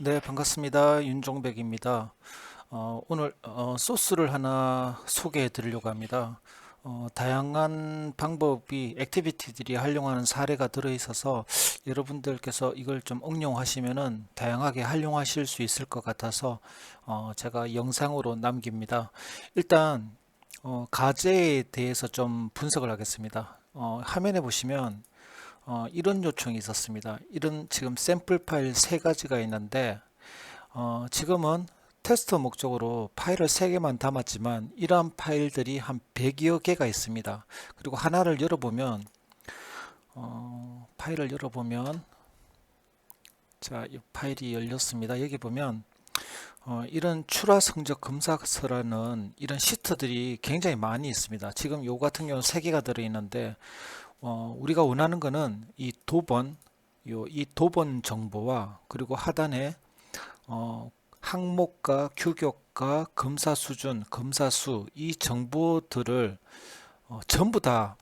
네, 반갑습니다. 윤종백입니다. 어, 오늘 어, 소스를 하나 소개해 드리려고 합니다. 어, 다양한 방법이 액티비티들이 활용하는 사례가 들어 있어서 여러분들께서 이걸 좀 응용하시면은 다양하게 활용하실 수 있을 것 같아서 어, 제가 영상으로 남깁니다. 일단 어, 가제에 대해서 좀 분석을 하겠습니다. 어, 화면에 보시면 어, 이런 요청이 있었습니다. 이런 지금 샘플 파일 세 가지가 있는데 어, 지금은 테스트 목적으로 파일을 세 개만 담았지만 이러한 파일들이 한 100여 개가 있습니다. 그리고 하나를 열어보면 어, 파일을 열어보면 자, 이 파일이 열렸습니다. 여기 보면 어, 이런 출하 성적 검사서라는 이런 시트들이 굉장히 많이 있습니다. 지금 요 같은 경우는 세 개가 들어 있는데 어, 우리가 원하는 거는 이 도번, 요, 이 도번 정보와 그리고 하단에 어, 항목과 규격과 검사 수준, 검사 수, 이 정보들을 어, 전부 다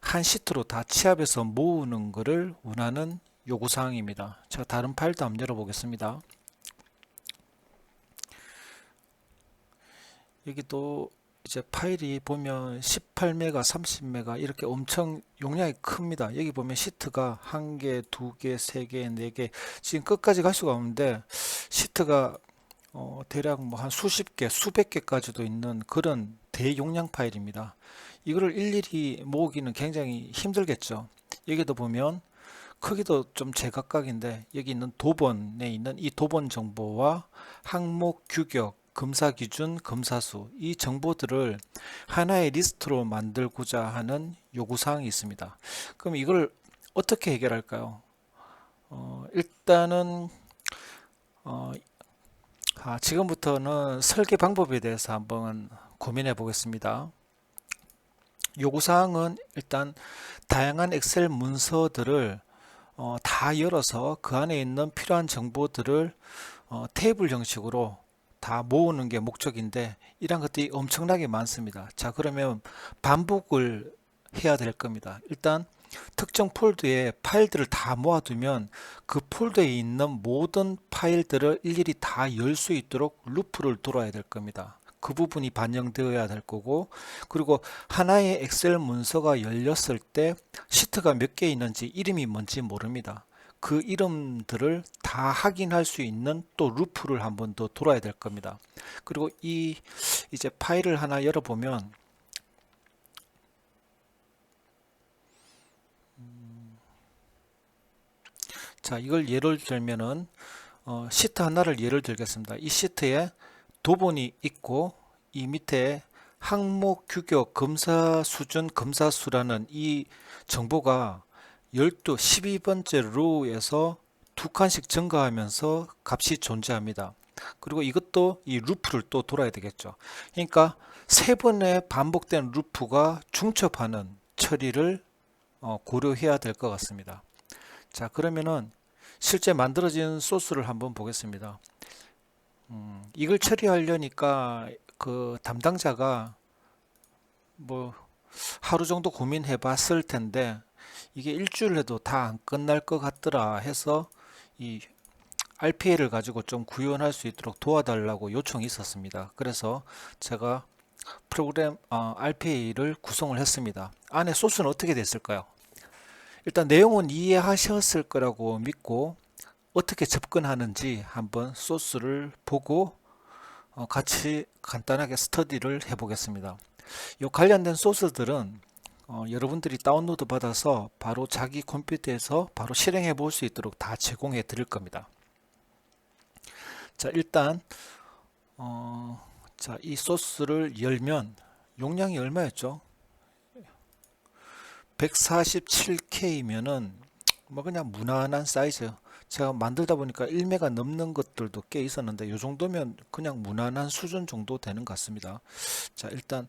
한 시트로 다 취합해서 모으는 것을 원하는 요구사항입니다. 제가 다른 파일도 한번 열어보겠습니다. 여기도 이제 파일이 보면 18메가, 30메가 이렇게 엄청 용량이 큽니다. 여기 보면 시트가 한 개, 두 개, 세 개, 네 개, 지금 끝까지 갈 수가 없는데 시트가 어, 대략 뭐 한 수십 개, 수백 개까지도 있는 그런 대용량 파일입니다. 이거를 일일이 모으기는 굉장히 힘들겠죠. 여기도 보면 크기도 좀 제각각인데 여기 있는 도번에 있는 이 도번 정보와 항목 규격, 검사 기준, 검사 수, 이 정보들을 하나의 리스트로 만들고자 하는 요구사항이 있습니다. 그럼 이걸 어떻게 해결할까요? 어, 일단은 어, 아, 지금부터는 설계 방법에 대해서 한번 고민해 보겠습니다. 요구사항은 일단 다양한 엑셀 문서들을 어, 다 열어서 그 안에 있는 필요한 정보들을 어, 테이블 형식으로 다 모으는 게 목적인데 이런 것들이 엄청나게 많습니다. 자, 그러면 반복을 해야 될 겁니다. 일단 특정 폴더에 파일들을 다 모아두면 그 폴더에 있는 모든 파일들을 일일이 다 열 수 있도록 루프를 돌아야 될 겁니다. 그 부분이 반영되어야 될 거고 그리고 하나의 엑셀 문서가 열렸을 때 시트가 몇 개 있는지 이름이 뭔지 모릅니다. 그 이름들을 다 확인할 수 있는 또 루프를 한 번 더 돌아야 될 겁니다. 그리고 이 이제 파일을 하나 열어보면 자 이걸 예를 들면은 어, 시트 하나를 예를 들겠습니다. 이 시트에 도본이 있고 이 밑에 항목 규격 검사 수준 검사 수라는 이 정보가 12, 12번째 로우에서 두 칸씩 증가하면서 값이 존재합니다. 그리고 이것도 이 루프를 또 돌아야 되겠죠. 그러니까 세 번의 반복된 루프가 중첩하는 처리를 어, 고려해야 될 것 같습니다. 자, 그러면은 실제 만들어진 소스를 한번 보겠습니다. 음, 이걸 처리하려니까 그 담당자가 뭐 하루 정도 고민해 봤을 텐데 이게 일주일 해도 다 안 끝날 것 같더라 해서 이 RPA를 가지고 좀 구현할 수 있도록 도와달라고 요청이 있었습니다. 그래서 제가 프로그램 어, RPA를 구성을 했습니다. 안에 소스는 어떻게 됐을까요? 일단 내용은 이해하셨을 거라고 믿고 어떻게 접근하는지 한번 소스를 보고 어, 같이 간단하게 스터디를 해보겠습니다. 이 관련된 소스들은 어, 여러분들이 다운로드 받아서 바로 자기 컴퓨터에서 바로 실행해 볼 수 있도록 다 제공해 드릴 겁니다. 자, 일단 어, 자, 이 소스를 열면 용량이 얼마였죠? 147K면은 뭐 그냥 무난한 사이즈. 제가 만들다 보니까 1메가 넘는 것들도 꽤 있었는데 이 정도면 그냥 무난한 수준 정도 되는 것 같습니다. 자, 일단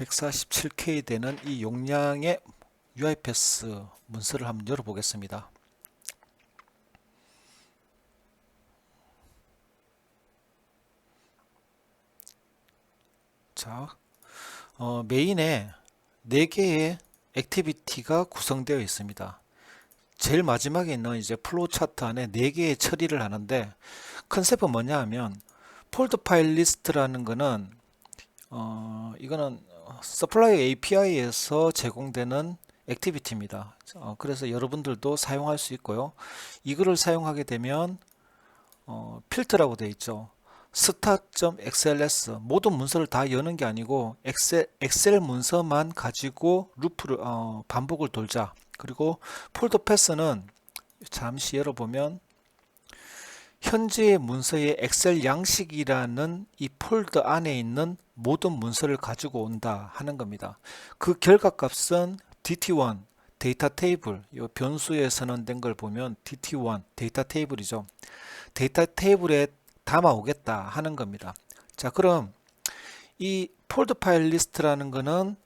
147K 되는 이 용량의 UIPath 문서를 한번 열어보겠습니다. 자, 어, 메인에 4개의 액티비티가 구성되어 있습니다. 제일 마지막에 있는 이제 플로우 차트 안에 4개의 처리를 하는데 컨셉은 뭐냐 하면 폴드 파일 리스트라는 거는 어, 이거는 서플라이 API에서 제공되는 액티비티입니다. 어, 그래서 여러분들도 사용할 수 있고요. 이거를 사용하게 되면 어, 필터라고 되어 있죠. stat.xls 모든 문서를 다 여는 게 아니고 엑셀, 엑셀 문서만 가지고 루프를 어, 반복을 돌자. 그리고 폴더 패스는 잠시 열어보면 현재의 문서의 엑셀 양식이라는 이 폴더 안에 있는 모든 문서를 가지고 온다 하는 겁니다. 그 결과값은 DT1 데이터 테이블 이 변수에 선언된 걸 보면 DT1 데이터 테이블이죠. 데이터 테이블에 담아 오겠다 하는 겁니다. 자, 그럼 이 폴드 파일 리스트라는 거는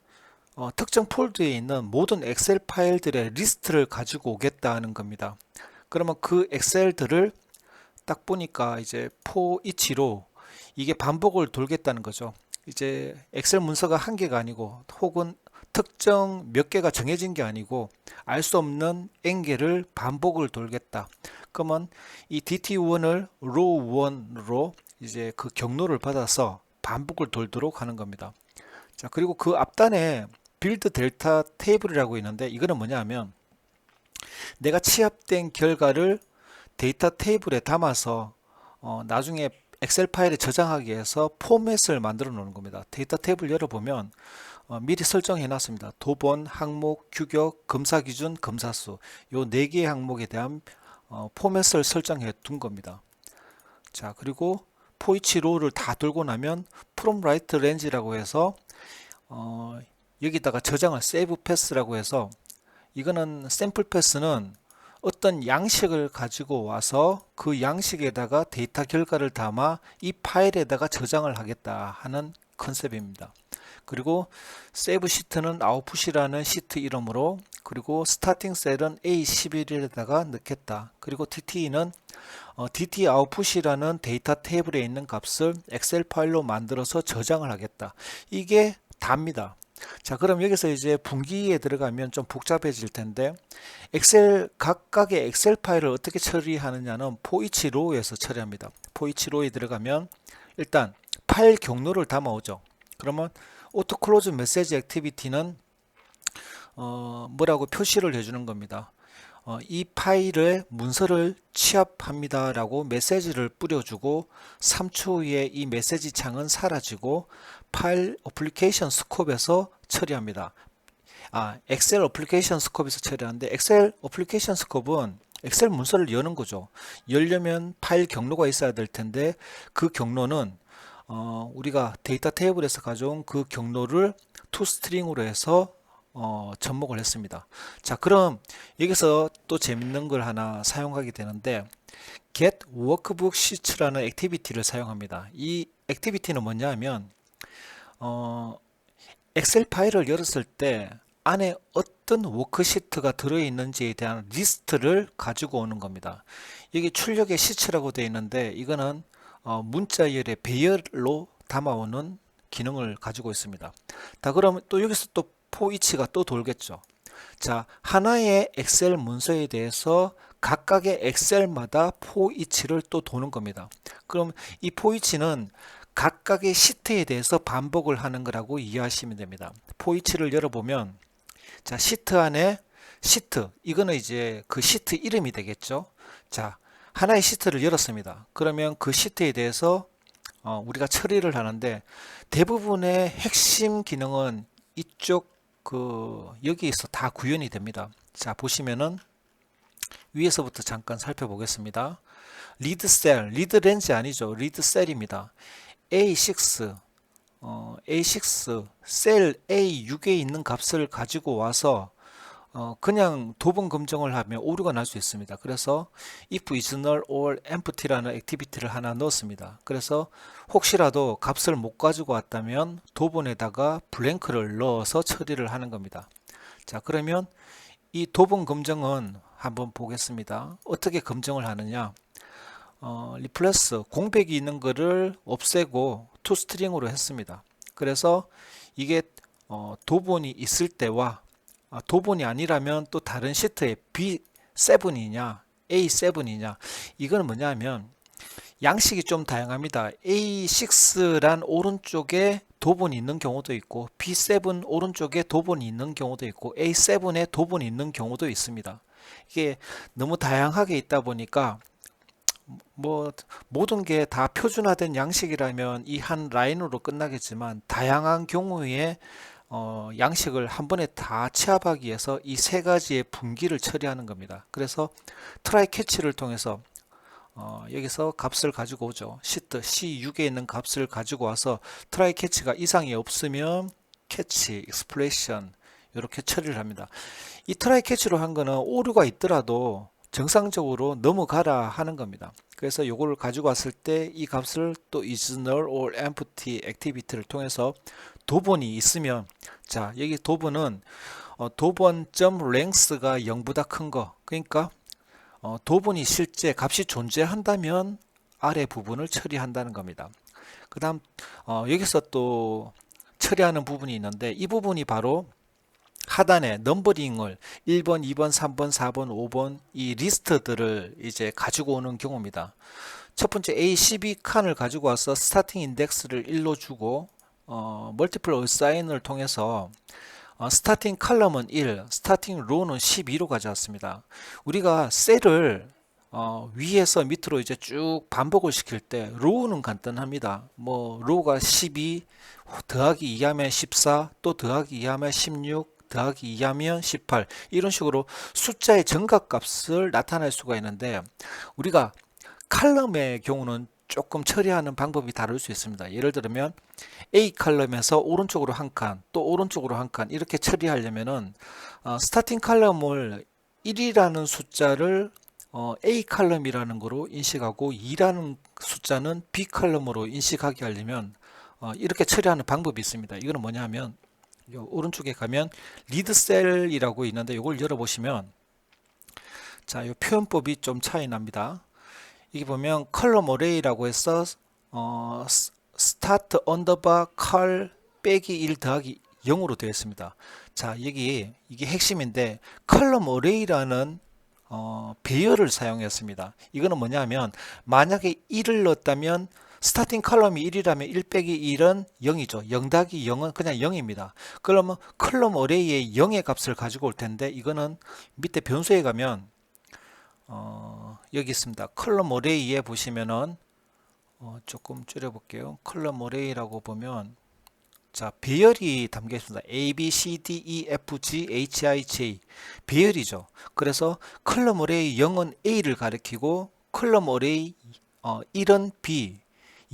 어, 특정 폴드에 있는 모든 엑셀 파일들의 리스트를 가지고 오겠다 하는 겁니다. 그러면 그 엑셀들을 딱 보니까 이제 for each로 이게 반복을 돌겠다는 거죠. 이제 엑셀 문서가 한 개가 아니고 혹은 특정 몇 개가 정해진 게 아니고 알 수 없는 n 개를 반복을 돌겠다. 그러면 이 DT1을 row1로 이제 그 경로를 받아서 반복을 돌도록 하는 겁니다. 자, 그리고 그 앞단에 빌드 델타 테이블이라고 있는데 이거는 뭐냐 하면 내가 취합된 결과를 데이터 테이블에 담아서 어, 나중에 엑셀 파일에 저장하기 위해서 포맷을 만들어 놓는 겁니다. 데이터 테이블 열어보면 어, 미리 설정해 놨습니다. 도번, 항목, 규격, 검사 기준, 검사수 요 네 개의 항목에 대한 어, 포맷을 설정해 둔 겁니다. 자 그리고 포이치 로우를 다 돌고 나면 프롬 라이트 렌즈라고 해서 어, 여기다가 저장을 세이브 패스라고 해서 이거는 샘플 패스는 어떤 양식을 가지고 와서 그 양식에다가 데이터 결과를 담아 이 파일에다가 저장을 하겠다 하는 컨셉입니다. 그리고 세이브 시트는 아웃풋이라는 시트 이름으로 그리고 스타팅 셀은 A11에다가 넣겠다. 그리고 DT는 어, DT 아웃풋이라는 데이터 테이블에 있는 값을 엑셀 파일로 만들어서 저장을 하겠다. 이게 답니다. 자, 그럼 여기서 이제 분기에 들어가면 좀 복잡해질 텐데 엑셀 각각의 엑셀 파일을 어떻게 처리하느냐는 포이치 로우에서 처리합니다. 포이치 로우에 들어가면 일단 파일 경로를 담아오죠. 그러면 오토 클로즈 메시지 액티비티는 어, 뭐라고 표시를 해주는 겁니다. 어, 이 파일에 문서를 취합합니다 라고 메시지를 뿌려주고 3초 후에 이 메시지 창은 사라지고 파일 어플리케이션 스콥에서 처리합니다. 아, 엑셀 어플리케이션 스콥에서 처리하는데 엑셀 어플리케이션 스콥은 엑셀 문서를 여는 거죠. 열려면 파일 경로가 있어야 될 텐데 그 경로는 어, 우리가 데이터 테이블에서 가져온 그 경로를 투스트링으로 해서 어, 접목을 했습니다. 자, 그럼 여기서 또 재밌는 걸 하나 사용하게 되는데 get workbook sheets라는 액티비티를 사용합니다. 이 액티비티는 뭐냐 하면 어, 엑셀 파일을 열었을 때 안에 어떤 워크시트가 들어있는지에 대한 리스트를 가지고 오는 겁니다. 여기 출력의 시츠라고 되어 있는데 이거는 어, 문자열의 배열로 담아오는 기능을 가지고 있습니다. 자, 그러면 또 여기서 또 포이치가 또 돌겠죠. 자, 하나의 엑셀 문서에 대해서 각각의 엑셀마다 포이치를 또 도는 겁니다. 그럼 이 포이치는 각각의 시트에 대해서 반복을 하는 거라고 이해하시면 됩니다. 포이치를 열어보면 자, 시트 안에 시트 이거는 이제 그 시트 이름이 되겠죠. 자, 하나의 시트를 열었습니다. 그러면 그 시트에 대해서 어, 우리가 처리를 하는데 대부분의 핵심 기능은 이쪽 그 여기에서 다 구현이 됩니다. 자 보시면은 위에서부터 잠깐 살펴보겠습니다. 리드 셀, 리드 렌즈 아니죠. 리드 셀입니다. A6 어, A6 셀 A6에 있는 값을 가지고 와서 어, 그냥 도분 검정을 하면 오류가 날 수 있습니다. 그래서 if is null or empty라는 액티비티를 하나 넣었습니다. 그래서 혹시라도 값을 못 가지고 왔다면 도분에다가 블랭크를 넣어서 처리를 하는 겁니다. 자 그러면 이 도분 검정은 한번 보겠습니다. 어떻게 검정을 하느냐 어, 리플레스 공백이 있는 거를 없애고 투스트링으로 했습니다. 그래서 이게 어, 도분이 있을 때와 아, 도본이 아니라면 또 다른 시트에 비 A7이냐, A7이냐. 이거는 뭐냐면 양식이 좀 다양합니다. A6란 오른쪽에 도본이 있는 경우도 있고 B7 오른쪽에 도본이 있는 경우도 있고 A7에 도본이 있는 경우도 있습니다. 이게 너무 다양하게 있다 보니까 뭐 모든 게 다 표준화된 양식이라면 이 한 라인으로 끝나겠지만 다양한 경우에 어, 양식을 한 번에 다 취합하기 위해서 이 세 가지의 분기를 처리하는 겁니다. 그래서 트라이 캐치를 통해서 어, 여기서 값을 가지고 오죠. 시트 C6에 있는 값을 가지고 와서 트라이 캐치가 이상이 없으면 캐치, 익스플레이션 이렇게 처리를 합니다. 이 트라이 캐치로 한 거는 오류가 있더라도 정상적으로 넘어가라 하는 겁니다. 그래서 이걸 가지고 왔을 때 이 값을 또 is null or empty activity를 통해서 도번이 있으면 자 여기 도번은 어, 도번.점 length가 0보다 큰 거 그러니까 어, 도번이 실제 값이 존재한다면 아래 부분을 처리한다는 겁니다. 그 다음 어, 여기서 또 처리하는 부분이 있는데 이 부분이 바로 하단에 넘버링을 1번, 2번, 3번, 4번, 5번 이 리스트들을 이제 가지고 오는 경우입니다. 첫 번째 A12 칸을 가지고 와서 스타팅 인덱스를 1로 주고 어, 멀티플 어사인을 통해서 어, 스타팅 칼럼은 1, 스타팅 로는 12로 가져왔습니다. 우리가 셀을 어, 위에서 밑으로 이제 쭉 반복을 시킬 때 로우는 간단합니다. 뭐 로우가 12 더하기 2하면 14, 또 더하기 2하면 16, 더하기 2하면 18 이런 식으로 숫자의 정각값을 나타낼 수가 있는데 우리가 칼럼의 경우는 조금 처리하는 방법이 다를 수 있습니다. 예를 들면 A 칼럼에서 오른쪽으로 한 칸, 또 오른쪽으로 한 칸 이렇게 처리하려면은 어, 스타팅 칼럼을 1이라는 숫자를 어, A 칼럼이라는 거로 인식하고 2라는 숫자는 B 칼럼으로 인식하게 하려면 어, 이렇게 처리하는 방법이 있습니다. 이거는 뭐냐면 요 오른쪽에 가면 리드 셀이라고 있는데 이걸 열어보시면 자, 요 표현법이 좀 차이 납니다. 이게 보면 컬럼 어레이라고 해서 어, 스타트 언더바 컬 빼기 1 더하기 0으로 되어 있습니다. 자, 여기 이게 핵심인데 컬럼 어레이라는 어, 배열을 사용했습니다. 이거는 뭐냐면 만약에 1을 넣었다면 스타팅 컬럼이 1이라면 1 빼기 1은 0이죠. 0 더하기 0은 그냥 0입니다. 그러면 컬럼 어레이의 0의 값을 가지고 올 텐데 이거는 밑에 변수에 가면 어, 여기 있습니다. 컬럼 어레이에 보시면은 어, 조금 줄여 볼게요. 컬럼 어레이라고 보면 자 배열이 담겨 있습니다. A, B, C, D, E, F, G, H, I, J 배열이죠. 그래서 컬럼 어레이 0은 A를 가리키고 컬럼 어레이 어, 1은 B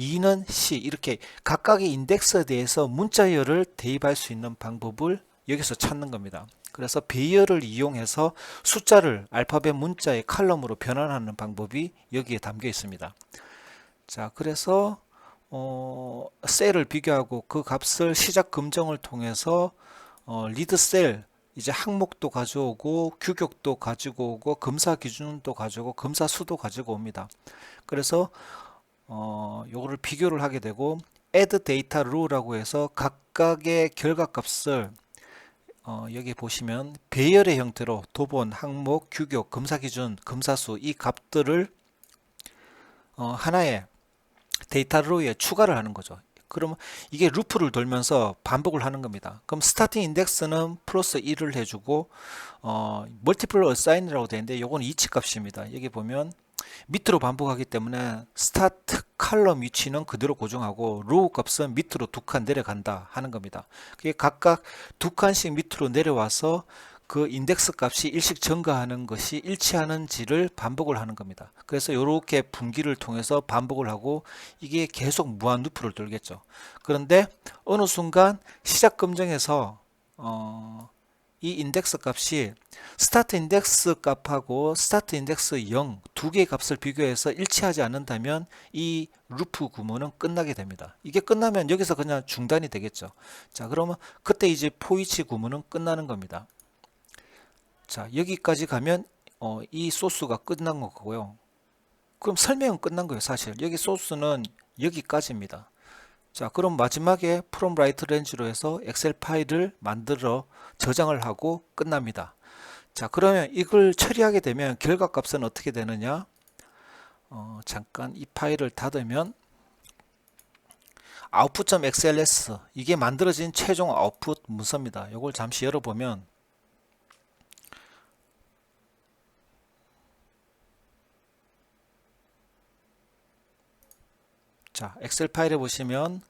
2는 C 이렇게 각각의 인덱스에 대해서 문자열을 대입할 수 있는 방법을 여기서 찾는 겁니다. 그래서 배열을 이용해서 숫자를 알파벳 문자의 칼럼으로 변환하는 방법이 여기에 담겨 있습니다. 자, 그래서 어, 셀을 비교하고 그 값을 시작 검정을 통해서 어, 리드 셀 이제 항목도 가져오고 규격도 가지고 오고 검사 기준도 가지고 검사 수도 가지고 옵니다. 그래서 어, 요거를 비교를 하게 되고 add data row라고 해서 각각의 결과값을 어, 여기 보시면 배열의 형태로 도본, 항목, 규격, 검사 기준, 검사수 이 값들을 어, 하나의 데이터 로우에 추가를 하는 거죠. 그러면 이게 루프를 돌면서 반복을 하는 겁니다. 그럼 스타팅 인덱스는 플러스 1을 해주고 어, 멀티플 어사인이라고 되는데 이건 이치 값입니다. 여기 보면 밑으로 반복하기 때문에 스타트 칼럼 위치는 그대로 고정하고 로우 값은 밑으로 두 칸 내려간다 하는 겁니다. 그게 각각 두 칸씩 밑으로 내려와서 그 인덱스 값이 일씩 증가하는 것이 일치하는지를 반복을 하는 겁니다. 그래서 이렇게 분기를 통해서 반복을 하고 이게 계속 무한 루프를 돌겠죠. 그런데 어느 순간 시작 검정에서 어, 이 인덱스 값이 스타트 인덱스 값하고 스타트 인덱스 0 두 개의 값을 비교해서 일치하지 않는다면 이 루프 구문은 끝나게 됩니다. 이게 끝나면 여기서 그냥 중단이 되겠죠. 자, 그러면 그때 이제 포이치 구문은 끝나는 겁니다. 자, 여기까지 가면 어, 이 소스가 끝난 거고요. 그럼 설명은 끝난 거예요, 사실. 여기 소스는 여기까지입니다. 자 그럼 마지막에 프롬 라이트 렌즈로 해서 엑셀 파일을 만들어 저장을 하고 끝납니다 자, 그러면 이걸 처리하게 되면 결과값은 어떻게 되느냐? 어, 잠깐 이 파일을 닫으면 output.xls 이게 만들어진 최종 아웃풋 문서입니다. 이걸 잠시 열어보면 자, 엑셀 파일에 보시면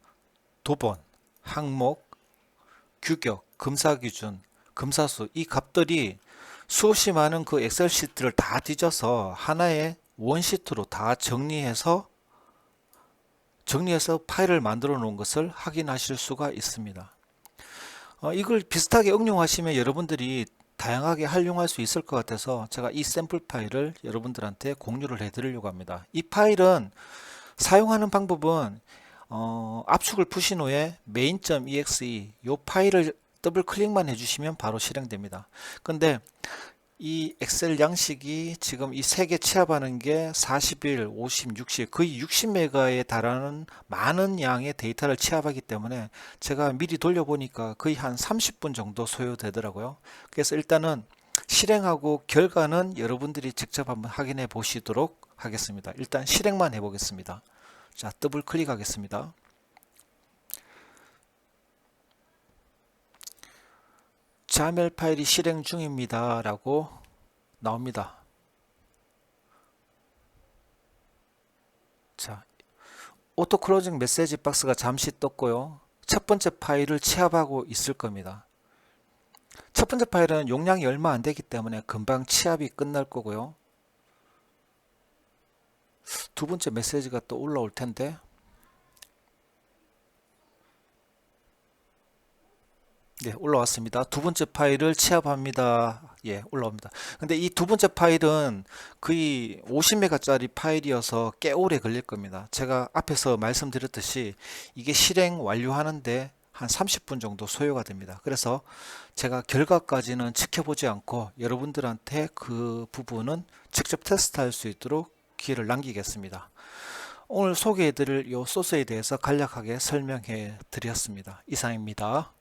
도번, 항목, 규격, 검사 기준, 검사수 이 값들이 수없이 많은 그 엑셀 시트를 다 뒤져서 하나의 원시트로 다 정리해서 정리해서 파일을 만들어 놓은 것을 확인하실 수가 있습니다. 어, 이걸 비슷하게 응용하시면 여러분들이 다양하게 활용할 수 있을 것 같아서 제가 이 샘플 파일을 여러분들한테 공유를 해 드리려고 합니다. 이 파일은 사용하는 방법은 어, 압축을 푸신 후에 main.exe 이 파일을 더블 클릭만 해주시면 바로 실행됩니다. 근데 이 엑셀 양식이 지금 이 세 개 취합하는 게 40일, 50, 60 거의 60메가에 달하는 많은 양의 데이터를 취합하기 때문에 제가 미리 돌려보니까 거의 한 30분 정도 소요되더라고요. 그래서 일단은 실행하고 결과는 여러분들이 직접 한번 확인해 보시도록 하겠습니다. 일단 실행만 해 보겠습니다. 자, 더블 클릭하겠습니다. 자멜 파일이 실행 중입니다. 라고 나옵니다. 자, 오토 클로징 메시지 박스가 잠시 떴고요. 첫 번째 파일을 취합하고 있을 겁니다. 첫 번째 파일은 용량이 얼마 안 되기 때문에 금방 취합이 끝날 거고요. 두 번째 메시지가 또 올라올 텐데 네, 올라왔습니다. 두 번째 파일을 취합합니다. 예, 올라옵니다. 근데 이 두 번째 파일은 거의 50메가짜리 파일이어서 꽤 오래 걸릴 겁니다. 제가 앞에서 말씀드렸듯이 이게 실행 완료하는데 한 30분 정도 소요가 됩니다. 그래서 제가 결과까지는 지켜보지 않고 여러분들한테 그 부분은 직접 테스트할 수 있도록 기회를 남기겠습니다. 오늘 소개해드릴 이 소스에 대해서 간략하게 설명해 드렸습니다. 이상입니다.